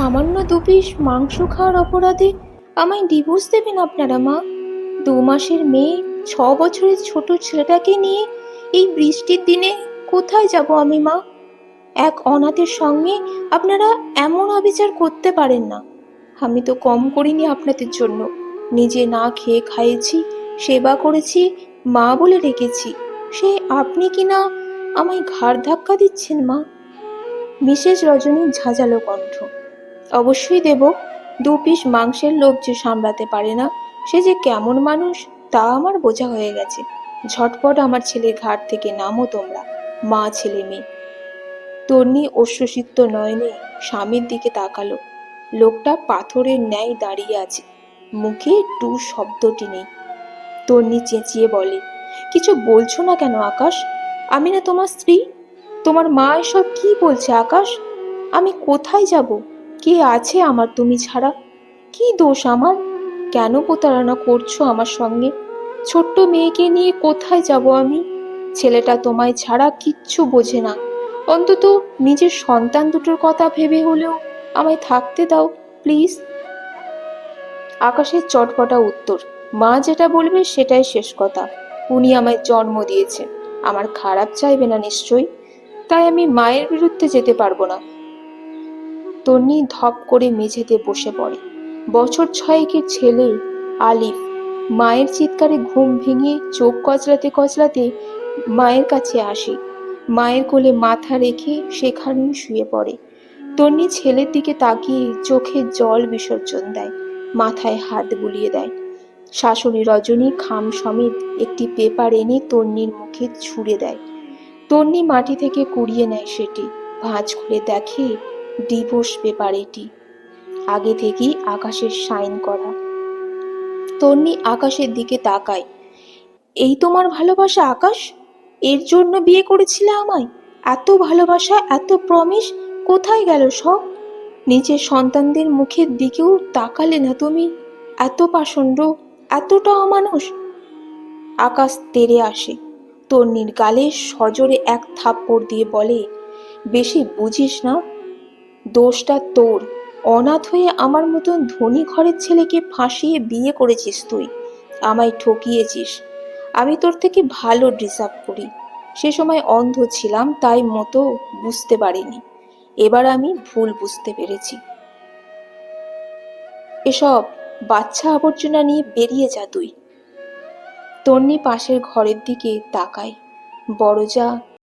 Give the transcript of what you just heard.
সামান্য দু পিস মাংস খাওয়ার অপরাধে আমায় ডিভোর্স দেবেন আপনারা, মা। দু মাসের মেয়ে, ছ বছরের ছোট ছেলেটাকে নিয়ে এই বৃষ্টির দিনে কোথায় যাব আমি, মা? এক অনাথের সঙ্গে আপনারা এমন অবিচার করতে পারেন না। আমি তো কম করিনি আপনাদের জন্য। নিজে না খেয়ে খাইয়েছি, সেবা করেছি, মা বলে রেখেছি। সে আপনি কি না আমায় ঘাড় ধাক্কা দিচ্ছেন, মা? মিসেস রজনীর ঝাঁঝালো কণ্ঠ। অবশ্যই দেব। দু পিস মাংসের লোভ যে সামলাতে পারে না, সে যে কেমন মানুষ, তা আমার বোঝা হয়ে গেছে। ঝটপট আমার ছেলে ঘাট থেকে নামো তোমরা, মা ছেলে মেয়ে। তন্নি অশ্বসিক্ত নয়নে স্বামীর দিকে তাকালো। লোকটা পাথরের ন্যায় দাঁড়িয়ে আছে, মুখে টু শব্দটি নেই। তন্নি চেঁচিয়ে বলে, কিছু বলছো না কেন আকাশ? আমি না তোমার স্ত্রী? তোমার মা এসব কি বলছে আকাশ? আমি কোথায় যাব? কে আছে আমার তুমি ছাড়া? কি দোষ আমার? কেন প্রতারণা করছ আমার সঙ্গে? ছোট্ট মেয়েকে নিয়ে কোথায় যাব আমি? ছেলেটা তোমায় ছাড়া কিচ্ছু বোঝে না। অন্তত নিজের সন্তান দুটোর কথা ভেবে হলেও আমায় থাকতে দাও, প্লিজ। আকাশের চটপটা উত্তর, মা যেটা বলবে সেটাই শেষ কথা। উনি আমায় জন্ম দিয়েছে। আমার খারাপ চাইবে না নিশ্চয়ই। তাই আমি মায়ের বিরুদ্ধে যেতে পারব না। তন্নি ধপ করে মেঝেতে বসে পড়ে। বছর ছয়েকের ছেলে আলিফ মায়ের চিৎকারে ঘুম ভেঙে চোখ কচলাতে কচলাতে মায়ের কাছে আসে। মায়ের কোলে মাথা রেখে সেখানেই শুয়ে পড়ে। তন্নি ছেলের দিকে তাকিয়ে চোখে জল বিসর্জন দেয়, মাথায় হাত বুলিয়ে দেয়। শাশুড়ি রজনী খাম সমেত একটি পেপার এনে তন্নির মুখে ছুঁড়ে দেয়। তন্নি মাটি থেকে কুড়িয়ে নেয় সেটি, ভাঁজ করে দেখে ডিভোর্স পেপার এটি। আগে থেকেই আকাশের সাইন করা। তন্নি আকাশের দিকে তাকায়। এই তোমার ভালোবাসা আকাশ? এর জন্য বিয়ে করেছিলে আমায়? এত ভালোবাসা, এত প্রমিস কোথায় গেল সব? নিজের সন্তানদের মুখের দিকেও তাকালে না তুমি। এত পাষণ্ড, এতটা অমানুষ। আকাশ তেরে আসে। তন্নির গালে সজোরে এক থাপ্পড় দিয়ে বলে, বেশি বুঝিস না দোষটা তোর। অনাথ হয়ে আমার মতন ধনী ঘরের ছেলেকে ফাঁসিয়ে বিয়ে করেছিস তুই। আমায় ঠকিয়েছিস। আমি তোর থেকে ভালো ডিসার্ভ করি। সে সময় অন্ধ ছিলাম, তাই মতো বুঝতে পারিনি। এবার আমি ভুল বুঝতে পেরেছি। এসব বাচ্চা আবর্জনা নিয়ে বেরিয়ে যা তুই। তন্নি পাশের ঘরের দিকে তাকায়। বড় যা